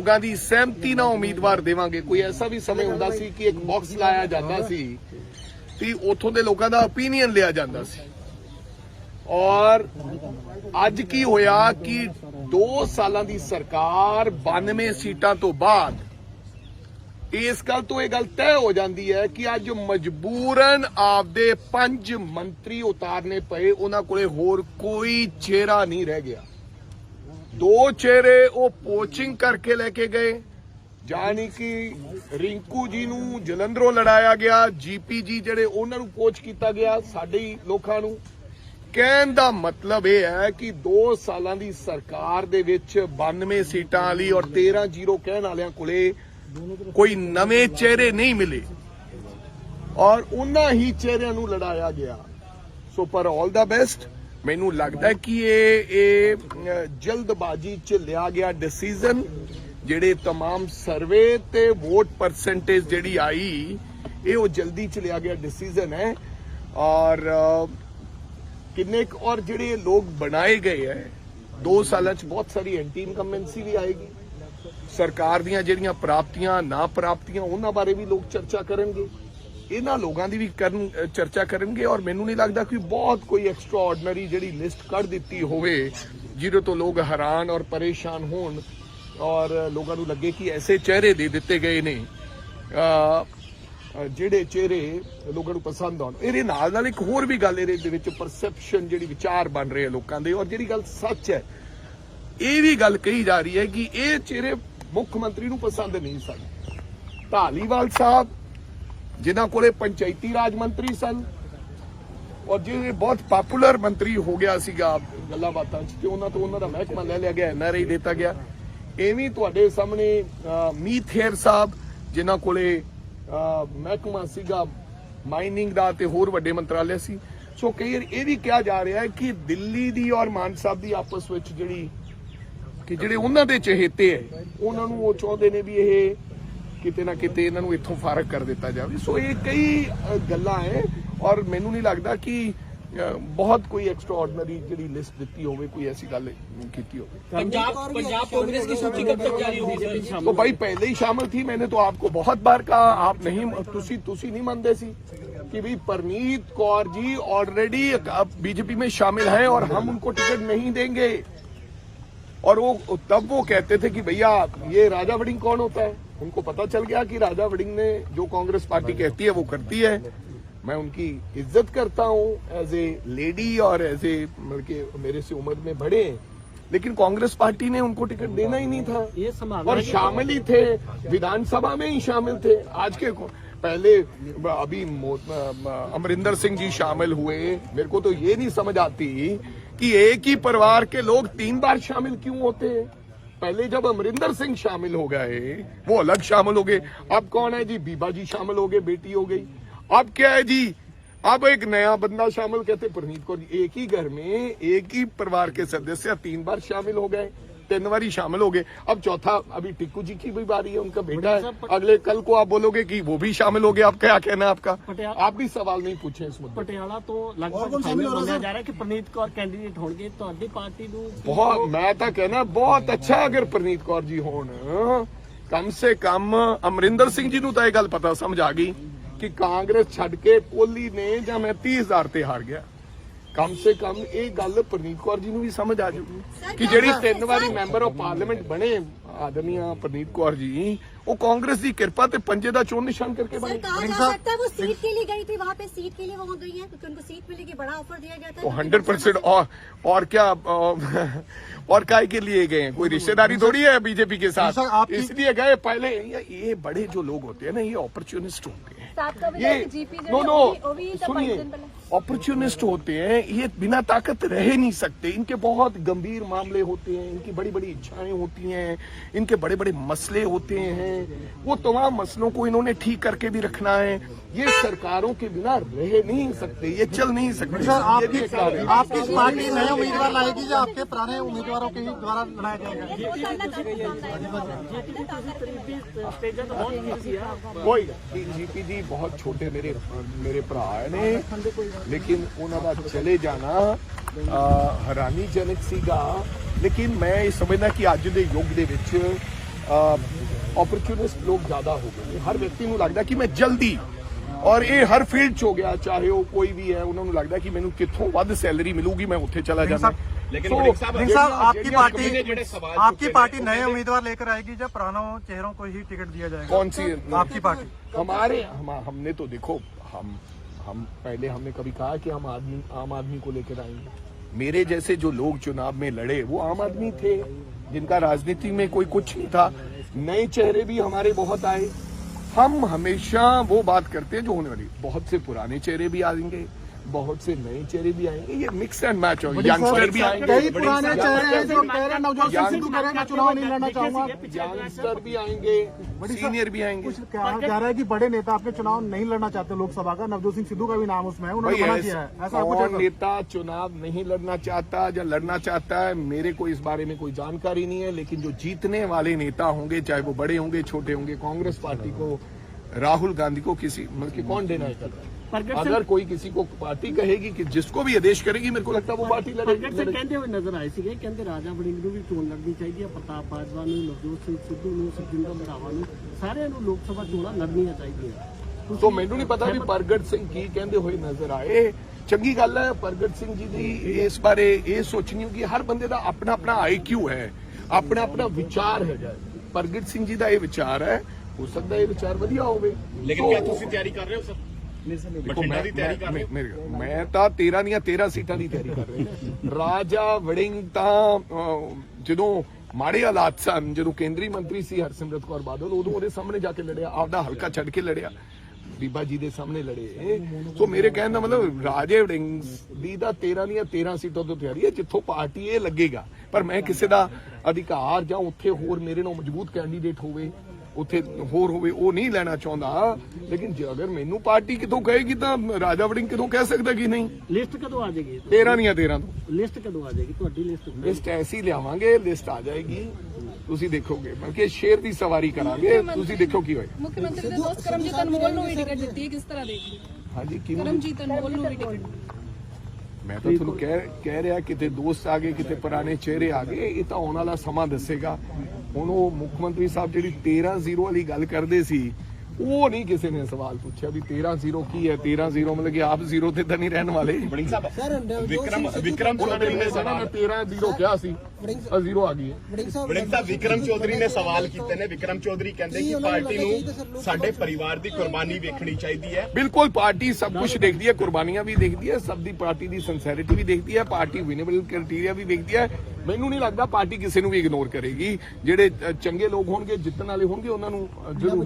ਲੋਕਾਂ ਦੀ ਸਹਿਮਤੀ ਨਾਲ ਉਮੀਦਵਾਰ ਦੇਵਾਂਗੇ। ਕੋਈ ਐਸਾ ਵੀ ਸਮੇਂ ਹੁੰਦਾ ਸੀ ਕਿ ਇੱਕ ਬਾਕਸ ਲਾਇਆ ਜਾਂਦਾ ਸੀ ਤੇ ਉਥੋਂ ਦੇ ਲੋਕਾਂ ਦਾ opinion ਲਿਆ ਜਾਂਦਾ ਸੀ। ਔਰ ਅੱਜ ਕੀ ਹੋਇਆ ਕਿ 2 ਸਾਲਾਂ ਦੀ ਸਰਕਾਰ 92 ਸੀਟਾਂ ਤੋਂ ਬਾਅਦ ਇਸ ਗੱਲ ਤੋਂ ਇਹ ਗੱਲ ਤੈਅ ਹੋ ਜਾਂਦੀ ਹੈ ਕਿ ਅੱਜ ਮਜਬੂਰਨ ਆਪਦੇ ਪੰਜ ਮੰਤਰੀ ਉਤਾਰਨੇ ਪਏ। ਉਹਨਾਂ ਕੋਲੇ ਹੋਰ ਕੋਈ ਚਿਹਰਾ ਨਹੀਂ ਰਹਿ ਗਿਆ। ਦੋ ਚਿਹਰੇ ਉਹ ਪੋਚਿੰਗ ਕਰਕੇ ਲੈ ਕੇ ਗਏ। ਜਾਨੀ ਕਿ ਰਿੰਕੂ ਜੀ ਨੂੰ ਜਲੰਧਰੋਂ ਲੜਾਇਆ ਗਿਆ, ਜੀਪੀ ਜੀ ਜਿਹੜੇ ਉਹਨਾਂ ਨੂੰ ਪੋਚ ਕੀਤਾ ਗਿਆ ਸਾਡੇ ਹੀ ਲੋਕਾਂ ਨੂੰ। ਕਹਿਣ ਦਾ ਮਤਲਬ ਇਹ ਹੈ ਕਿ 2 ਸਾਲਾਂ ਦੀ ਸਰਕਾਰ ਦੇ ਵਿੱਚ 92 ਸੀਟਾਂ ਵਾਲੀ ਔਰ 13 ਜ਼ੀਰੋ ਕਹਿਣ ਵਾਲਿਆਂ ਕੋਲੇ ਕੋਈ ਨਵੇਂ ਚਿਹਰੇ ਨਹੀਂ ਮਿਲੇ। ਔਰ ਉਹਨਾਂ ਹੀ ਚਿਹਰਿਆਂ ਨੂੰ ਲੜਾਇਆ ਗਿਆ। ਸੋ ਪਰ ਆਲ ਦਾ ਬੈਸਟ ਮੈਨੂੰ ਲੱਗਦਾ ਹੈ ਕਿ ਇਹ ਇਹ ਅਹ, ਜਲਦਬਾਜ਼ੀ ਚ ਲਿਆ ਗਿਆ ਡਿਸੀਜਨ ਜਿਹੜੇ तमाम ਸਰਵੇ ਤੇ ਵੋਟ ਪਰਸੈਂਟੇਜ ਜਿਹੜੀ ਆਈ ਇਹ ਉਹ ਜਲਦੀ ਚ ਲਿਆ ਗਿਆ ਡਿਸੀਜਨ ਹੈ ਔਰ ਅਹ, ਕਿੰਨੇ ਕੁ ਔਰ ਜਿਹੜੇ ਲੋਕ ਬਣਾਏ ਗਏ ਹੈ 2 ਸਾਲਾਂ ਚ ਬਹੁਤ ਸਾਰੀ ਐਂਟੀ ਇਨਕੰਬੈਂਸੀ ਵੀ ਆਏਗੀ ਸਰਕਾਰ ਦੀਆਂ ਜਿਹੜੀਆਂ ਪ੍ਰਾਪਤੀਆਂ ਨਾ ਪ੍ਰਾਪਤੀਆਂ ਉਹਨਾਂ ਬਾਰੇ ਵੀ ਲੋਕ ਚਰਚਾ ਕਰਨਗੇ ਇਹਨਾਂ ਲੋਕਾਂ ਦੀ ਵੀ ਕਰਨ ਚਰਚਾ ਕਰਨਗੇ ਔਰ ਮੈਨੂੰ ਨਹੀਂ ਲੱਗਦਾ ਕਿ ਬਹੁਤ ਕੋਈ ਐਕਸਟਰਾ ਆਰਡੀਨਰੀ ਜਿਹੜੀ ਲਿਸਟ ਕੱਢ ਦਿੱਤੀ ਹੋਵੇ, ਜਿਹਦੇ ਤੋਂ ਲੋਕ ਹੈਰਾਨ ਔਰ ਪਰੇਸ਼ਾਨ ਹੋਣ ਔਰ ਲੋਕਾਂ ਨੂੰ ਲੱਗੇ ਕਿ ਐਸੇ ਚਿਹਰੇ ਦੇ ਦਿੱਤੇ ਗਏ ਨੇ। ਜਿਹੜੇ ਚਿਹਰੇ ਲੋਕਾਂ ਨੂੰ ਪਸੰਦ ਆਉਣ। ਇਹਦੇ ਨਾਲ ਨਾਲ ਇੱਕ ਹੋਰ ਵੀ ਗੱਲ ਇਹਦੇ ਵਿੱਚ ਪਰਸੈਪਸ਼ਨ ਜਿਹੜੀ ਵਿਚਾਰ ਬਣ ਰਹੇ ਆ ਲੋਕਾਂ ਦੇ। ਔਰ ਜਿਹੜੀ ਗੱਲ ਸੱਚ ਹੈ, ਇਹ ਵੀ ਗੱਲ ਕਹੀ ਜਾ ਰਹੀ ਹੈ ਕਿ ਇਹ ਚਿਹਰੇ ਮੁੱਖ ਮੰਤਰੀ ਨੂੰ ਪਸੰਦ ਨਹੀਂ ਸਨ। ਢਾਲੀਵਾਲ ਸਾਹਿਬ ਜਿਨ੍ਹਾਂ ਕੋਲੇ ਪੰਚਾਇਤੀ ਰਾਜ ਮੰਤਰੀ ਸਨ ਔਰ ਜਿਹੜੇ ਬਹੁਤ ਪਪੂਲਰ ਮੰਤਰੀ ਹੋ ਗਿਆ ਸੀਗਾ, ਗੱਲਾਂ ਬਾਤਾਂ 'ਚ, ਤੇ ਉਹਨਾਂ ਤੋਂ ਉਹਨਾਂ ਦਾ ਮਹਿਕਮਾ ਲੈ ਲਿਆ ਗਿਆ ਐਨਆਰਆਈ ਦਿੱਤਾ ਗਿਆ। ਐਵੇਂ ਤੁਹਾਡੇ ਸਾਹਮਣੇ ਮੀਤ ਹੇਰ ਸਾਹਿਬ, ਜਿਨ੍ਹਾਂ ਕੋਲੇ ਮਹਿਕਮਾ ਸੀਗਾ ਮਾਈਨਿੰਗ ਦਾ ਤੇ ਹੋਰ ਵੱਡੇ ਮੰਤਰਾਲੇ ਸੀ। ਸੋ ਕਈ ਇਹ ਵੀ ਕਿਹਾ ਜਾ ਰਿਹਾ ਹੈ ਕਿ ਦਿੱਲੀ ਦੀ ਔਰ ਮਾਨ ਸਾਹਿਬ ਦੀ ਆਪਸ ਵਿੱਚ ਜਿਹੜੀ, ਕਿ ਜਿਹੜੇ ਉਹਨਾਂ ਦੇ ਚਹੇਤੇ ਹੈ, ਉਹਨਾਂ ਨੂੰ ਉਹ ਚਾਹੁੰਦੇ ਨੇ ਵੀ ਇਹ ਕਿਤੇ ਨਾ ਕਿਤੇ ਇਹਨਾਂ ਨੂੰ ਇੱਥੋਂ ਫਾਰਗ ਕਰ ਦਿੱਤਾ ਜਾਵੇ ਸੋ ਇਹ ਕਈ ਅ, ਗੱਲਾਂ ਹੈ ਔਰ ਮੈਨੂੰ ਨਹੀਂ ਲੱਗਦਾ ਕਿ ਅ, ਬਹੁਤ ਕੋਈ ਐਕਸਟਰਾ ਆਰਡੀਨਰੀ ਜਿਹੜੀ ਲਿਸਟ ਦਿੱਤੀ ਹੋਵੇ ਕੋਈ ਐਸੀ ਗੱਲ ਕੀਤੀ ਹੋਵੇ पंजाब पंजाब कांग्रेस की सूची कब तक जारी होगी सर तो भाई पहले ही शामिल थी मैंने तो आपको बहुत बार कहा आप नहीं तुसी तुसी नहीं मानते सी कि भाई परनीत कौर जी ऑलरेडी बीजेपी में शामिल हैं और हम उनको टिकट नहीं देंगे और वो तब वो कहते थे कि भैया ये राजा वडिंग कौन होता है उनको पता चल गया कि राजा वडिंग ने जो कांग्रेस पार्टी कहती है वो करती है। मैं उनकी इज़्ज़त करता हूँ एज ए लेडी और एज ए मतलब मेरे से उम्र में बड़े। लेकिन कांग्रेस पार्टी ने उनको टिकट देना ही नहीं था। ये और शामिल ही थे विधानसभा में ही शामिल थे। आज के पहले अभी अमरिंदर सिंह जी शामिल हुए। मेरे को तो ये नहीं समझ आती कि एक ही परिवार के लोग तीन बार शामिल क्यों होते? हैं पहले जब अमरिंदर सिंह शामिल हो गए, वो अलग शामिल हो गए। अब कौन है जी? बीबा जी शामिल हो गए, बेटी हो गई। अब क्या है जी? अब एक नया बंदा शामिल, कहते प्रनीत कौर एक ही घर में, एक ही परिवार के सदस्य, तीन बार शामिल हो गए। तीन बारी शामिल हो गए अब चौथा अभी टिक्कू जी की भी बारी है उनका बेटा है अगले कल को आप बोलोगे कि वो भी शामिल हो गए आप क्या कहना है आपका पटियाला- आप भी सवाल नहीं पूछे इस मुद्दे पे। ਪਟਿਆਲਾ ਤੋਂ ਲਗਭਗ ਫਾਈਨਲ ਮੰਨਿਆ ਜਾ ਰਿਹਾ ਕਿ ਪ੍ਰਨੀਤ ਕੌਰ ਕੈਂਡੀਡੇਟ ਹੋਣਗੇ ਤੁਹਾਡੀ ਪਾਰਟੀ ਨੂੰ ਬਹੁਤ ਮੈਂ ਤਾਂ ਕਹਿਣਾ ਬਹੁਤ ਅੱਛਾ ਅਗਰ ਪ੍ਰਨੀਤ ਕੌਰ ਜੀ ਹੋਣ ਕਮ ਸੇ ਕਮ ਅਮਰਿੰਦਰ ਸਿੰਘ ਜੀ ਨੂੰ ਤਾਂ ਇਹ ਗੱਲ ਪਤਾ ਸਮਝ ਆ ਗਈ ਕਿ ਕਾਂਗਰਸ ਛੱਡ ਕੇ ਕੋਹਲੀ ਨੇ ਜਾਂ ਮੈਂ 30000 ਤੇ ਹਾਰ ਗਿਆ ਕਮ ਸੇ ਕਮ ਇਹ ਗੱਲ ਪ੍ਰਨੀਤ ਕੌਰ ਜੀ ਨੂੰ ਵੀ ਸਮਝ ਆ ਜੂਗੀ ਕਿ ਜਿਹੜੀ ਤਿੰਨ ਵਾਰੀ ਮੈਂਬਰ ਆਫ ਪਾਰਲੀਮੈਂਟ ਬਣੇ ਆਦਮੀਆਂ ਪ੍ਰਨੀਤ ਕੌਰ ਜੀ ਉਹ ਕਾਂਗਰਸ ਦੀ ਕਿਰਪਾ ਤੇ ਪੰਜੇ ਦਾ ਚੋਣ ਨਿਸ਼ਾਨ ਕਰਕੇ सर ਬਣੇ कहा जा सकता है वो सीट के लिए गई थी वहाँ पे सीट के लिए वहाँ गई है क्योंकि उनको सीट मिलेगी बड़ा ऑफर दिया गया था वो हंड्रेड परसेंट और और क्या अ, और काय के लिए गए हैं कोई रिश्तेदारी थोड़ी है बीजेपी के सर, साथ आपकी- इसलिए गए पहले ये, ये बड़े जो लोग होते हैं ना ये अपॉर्चुनिस्ट होते हैं आपका ये विधायक जीपी जो नो है, नो वो भी- वो भी तो सुनिए पंच दिन पहले- अपॉर्चुनिस्ट होते हैं ये बिना ताकत रह नहीं सकते। इनके बहुत गंभीर मामले होते हैं इनकी बड़ी बड़ी इच्छाएँ होती हैं इनके बड़े बड़े मसले होते हैं। वो तमाम मसलों को इन्होंने ठीक करके भी रखना है। ये सरकारों के बिना रह नहीं सकते ये चल नहीं सकते। अच्छा, सर आपकी आपकी पार्टी नए उम्मीदवार लाएगी या आपके पुराने उम्मीदवारों के द्वारा लड़ाया जाएगा? कोई जीपी जी बहुत छोटे मेरे मेरे भरा ने ਛੋਟੇ ਮੇਰੇ ਮੇਰੇ ਭਰਾ ਨੇ ਲੇਕਿਨ ਉਹਨਾਂ ਦਾ ਚਲੇ ਜਾਣਾ ਅਹ, ਹੈਰਾਨੀਜਨਕ ਸੀਗਾ ਲੇਕਿਨ ਮੈਂ ਇਹ ਸਮਝਦਾ ਕਿ ਅੱਜ ਦੇ ਯੁੱਗ ਦੇ ਵਿੱਚ ਓਪਰਚੁਨਿਸਟ ਲੋਕ ਜ਼ਿਆਦਾ ਹੋ ਗਏ ਨੇ। ਹਰ ਵਿਅਕਤੀ ਨੂੰ ਲੱਗਦਾ ਕਿ ਮੈਂ ਜਲਦੀ ਔਰ ਇਹ ਹਰ ਫੀਲਡ 'ਚ ਹੋ ਗਿਆ ਚਾਹੇ ਉਹ ਕੋਈ ਵੀ ਹੈ ਉਹਨਾਂ ਨੂੰ ਲੱਗਦਾ ਕਿ ਮੈਨੂੰ ਕਿੱਥੋਂ ਵੱਧ ਸੈਲਰੀ ਮਿਲੂਗੀ ਮੈਂ ਉੱਥੇ ਚਲਾ ਜਾਣਾ लेकिन So, वड़िंग साहब सिंह साहब ਜਿਹੜੀਆਂ- आपकी ਜਿਹੜੀਆਂ पार्टी कमी ने सवाल आपकी पूछे पार्टी ने, नए वो उम्मीदवार लेकर आएगी या पुरानों चेहरों को ही टिकट दिया जाएगा कौन सी आपकी पार्टी हमारे हम हमने तो देखो हम हम, पहले हमने कभी कहा कि हम आदमी, आम आदमी को लेकर आएँगे मेरे जैसे जो लोग चुनाव में लड़े, वो आम आदमी थे, जिनका राजनीति में कोई कुछ नहीं था। नए चेहरे भी हमारे बहुत आए। हम हमेशा वो बात करते हैं जो होने वाली बहुत से पुराने चेहरे भी आएँगे बहुत से नए चेहरे भी आएँगे। ये मिक्स एंड मैच होगा यंगस्टर भी आएँगे। कई पुराने चेहरे हैं जो कह रहे सिंह सिद्धू कह रहे मैं चुनाव नहीं लड़ना चाहूँगा यंगस्टर भी आएँगे। सीनियर भी आएँगे। कुछ कहा जा रहा है कि बड़े नेता अपने चुनाव नहीं लड़ना चाहते लोकसभा का। नवजोत सिंह सिद्धू का भी नाम उसमें है। उन्होंने मना किया है। ऐसा कुछ कौन नेता चुनाव नहीं लड़ना चाहता या लड़ना चाहता है मेरे को इस बारे में कोई जानकारी नहीं है। लेकिन जो जीतने वाले नेता होंगे चाहे वो बड़े होंगे छोटे होंगे कांग्रेस पार्टी को राहुल गांधी को किसी मतलब कि कौन देना है प्रगट अगर सिंह कोई किसी को पार्टी कहेगी कि जिसको भी आदेश करेगी मेरे को लगता है वो पार्टी ਪ੍ਰਗਟ ਸਿੰਘ लड़ेगी ਕਹਿੰਦੇ ਹੋਏ ਨਜ਼ਰ ਆਏ ਸੀਗੇ ਕਹਿੰਦੇ ਰਾਜਾ ਵੜਿੰਗ ਨੂੰ ਵੀ ਚੋਣ ਲੜਨੀ ਚਾਹੀਦੀ ਹੈ ਪ੍ਰਤਾਪ ਬਾਜਵਾ ਨੂੰ ਨਵਜੋਤ ਸਿੰਘ ਸਿੱਧੂ ਨੂੰ ਸੁਖਜਿੰਦਰ ਰੰਧਾਵਾ ਨੂੰ ਸਾਰਿਆਂ ਨੂੰ ਲੋਕ ਸਭਾ ਚੋਣਾਂ ਲੜਨੀਆਂ ਚਾਹੀਦੀਆਂ ਸੋ ਮੈਨੂੰ ਨਹੀਂ ਪਤਾ ਵੀ ਪ੍ਰਗਟ ਸਿੰਘ ਕੀ ਕਹਿੰਦੇ ਹੋਏ ਨਜ਼ਰ ਆਏ ਚੰਗੀ ਗੱਲ ਹੈ ਪ੍ਰਗਟ ਸਿੰਘ ਜੀ ਦੀ ਇਸ ਬਾਰੇ ਇਹ ਸੋਚਣੀ ਕਿ ਹਰ ਬੰਦੇ ਦਾ ਆਪਣਾ ਆਪਣਾ ਆਈਕਿਊ ਹੈ ਆਪਣਾ ਆਪਣਾ ਵਿਚਾਰ ਹੈਗਾ ਪ੍ਰਗਟ ਸਿੰਘ ਜੀ ਦਾ ਇਹ ਵਿਚਾਰ ਹੈ ਹੋ ਸਕਦਾ ਇਹ ਵਿਚਾਰ ਵਧੀਆ ਹੋਵੇ। ਲੇਕਿਨ ਕਿਆ ਤੁਸੀਂ ਤਿਆਰੀ ਕਰ ਰਹੇ ਹੋ ਸਰ? ਮੈਂ ਤਾਂ 13 ਦੀਆਂ 13 ਸੀਟਾਂ ਦੀ ਤਿਆਰੀ ਕਰ ਰਿਹਾ। ਰਾਜਾ ਵੜਿੰਗ ਤਾਂ ਜਦੋਂ ਮਾੜੇ ਹਾਲਾਤ ਸਨ ਜਦੋਂ ਕੇਂਦਰੀ ਮੰਤਰੀ ਸੀ ਹਰਸਿਮਰਤ ਕੌਰ ਬਾਦਲ ਉਦੋਂ ਉਹਦੇ ਸਾਹਮਣੇ ਜਾ ਕੇ ਲੜਿਆ ਆਪਦਾ ਹਲਕਾ ਛੱਡ ਕੇ ਲੜਿਆ। ਬੀਬਾ ਜੀ ਦੇ ਸਾਹਮਣੇ ਲੜੇ। ਸੋ ਮੇਰੇ ਕਹਿਣ ਦਾ ਮਤਲਬ ਰਾਜੇ ਵੜਿੰਗਸ ਦੀ ਦਾ 13 ਦੀਆਂ 13 ਸੀਟਾਂ ਤੋਂ ਤਿਆਰੀ ਹੈ ਜਿੱਥੋਂ ਪਾਰਟੀ ਇਹ ਲੱਗੇਗਾ। ਪਰ ਮੈਂ ਕਿਸੇ ਦਾ ਅਧਿਕਾਰ ਜਾਂ ਉੱਥੇ ਹੋਰ ਮੇਰੇ ਨਾਲ ਮਜ਼ਬੂਤ ਕੈਂਡੀਡੇਟ ਹੋਵੇ ਉੱਥੇ ਹੋਰ ਹੋਵੇ ਉਹ ਨਹੀਂ ਲੈਣਾ ਚਾਹੁੰਦਾ। ਲੇਕਿਨ ਜੇ ਅਗਰ ਮੈਨੂੰ ਪਾਰਟੀ ਕਿਤੋਂ ਕਹੇਗੀ ਤਾਂ ਰਾਜਾ ਵੜਿੰਗ ਕਿਤੋਂ ਕਹਿ ਸਕਦਾ ਕਿ ਨਹੀਂ? ਲਿਸਟ ਕਦੋਂ ਆ ਜਾਏਗੀ? 13 ਦੀਆਂ 13 ਤੋਂ। ਲਿਸਟ ਕਦੋਂ ਆ ਜਾਏਗੀ? ਤੁਹਾਡੀ ਲਿਸਟ ਲਿਸਟ ਐਸੀ ਲਿਆਵਾਂਗੇ ਲਿਸਟ ਆ ਜਾਏਗੀ। ਤੁਸੀਂ ਦੇਖੋਗੇ ਬਲਕਿ ਸ਼ੇਰ ਦੀ ਸਵਾਰੀ ਕਰਾਂਗੇ। ਤੁਸੀਂ ਦੇਖੋ ਕੀ ਹੋਏਗਾ ਮੁੱਖ ਮੰਤਰੀ ਦੇ ਦੋਸਤ ਕਰਮਜੀਤ ਅਨਮੋਲ ਨੂੰ ਵੀ ਟਿਕਟ ਦਿੱਤੀ ਹੈ ਕਿਸ ਤਰ੍ਹਾਂ ਦੇਖਦੇ ਹੋ? ਹਾਂਜੀ ਕਿਵੇਂ ਕਰਮਜੀਤ ਅਨਮੋਲ ਨੂੰ ਵੀ ਟਿਕਟ ਮੈਂ ਤਾਂ ਤੁਹਾਨੂੰ ਕਹਿ ਕਹਿ ਰਿਹਾ ਕਿਤੇ ਦੋਸਤ ਆ ਗਏ ਕਿਤੇ ਪੁਰਾਣੇ ਚਿਹਰੇ ਆ ਗਏ ਇਹ ਤਾਂ ਆਉਣ ਵਾਲਾ ਸਮਾਂ ਦੱਸੇਗਾ। ਹੁਣ ਉਹ ਮੁੱਖ ਮੰਤਰੀ ਸਾਹਿਬ ਜਿਹੜੀ 13-0 ਵਾਲੀ ਗੱਲ ਕਰਦੇ ਸੀ ਉਹ ਨਹੀਂ ਕਿਸੇ ਨੇ ਸਵਾਲ ਪੁੱਛਿਆ ਵੀ 13-0 ਕੀ ਹੈ? 13-0 ਮਤਲਬ ਕਿ ਆਪ 0 ਤੇ ਤਾਂ ਨਹੀਂ ਰਹਿਣ ਵਾਲੇ। ਵਿਕਰਮ ਚੌਧਰੀ ਨੇ ਸਵਾਲ ਕੀਤੇ ਨੇ। ਵਿਕਰਮ ਚੌਧਰੀ ਕਹਿੰਦੇ ਕਿ ਪਾਰਟੀ ਨੂੰ ਸਾਡੇ ਪਰਿਵਾਰ ਦੀ ਕੁਰਬਾਨੀ ਵੇਖਣੀ ਚਾਹੀਦੀ ਹੈ। ਬਿਲਕੁਲ ਪਾਰਟੀ ਸਭ ਕੁਝ ਦੇਖਦੀ ਹੈ ਕੁਰਬਾਨੀਆਂ ਵੀ ਦੇਖਦੀ ਹੈ ਸਭ ਦੀ ਪਾਰਟੀ ਦੀ ਸਿੰਸੈਰਿਟੀ ਵੀ ਦੇਖਦੀ ਹੈ ਪਾਰਟੀ ਵਿਨੇਬਲ ਕ੍ਰਾਈਟੇਰੀਆ ਵੀ ਦੇਖਦੀ ਹੈ। ਮੈਨੂੰ ਨਹੀਂ ਲੱਗਦਾ ਪਾਰਟੀ ਕਿਸੇ ਨੂੰ ਵੀ ਇਗਨੋਰ ਕਰੇਗੀ। ਜਿਹੜੇ ਚੰਗੇ ਲੋਕ ਹੋਣਗੇ ਜਿੱਤਣ ਵਾਲੇ ਹੋਣਗੇ ਉਹਨਾਂ ਨੂੰ ਜ਼ਰੂਰ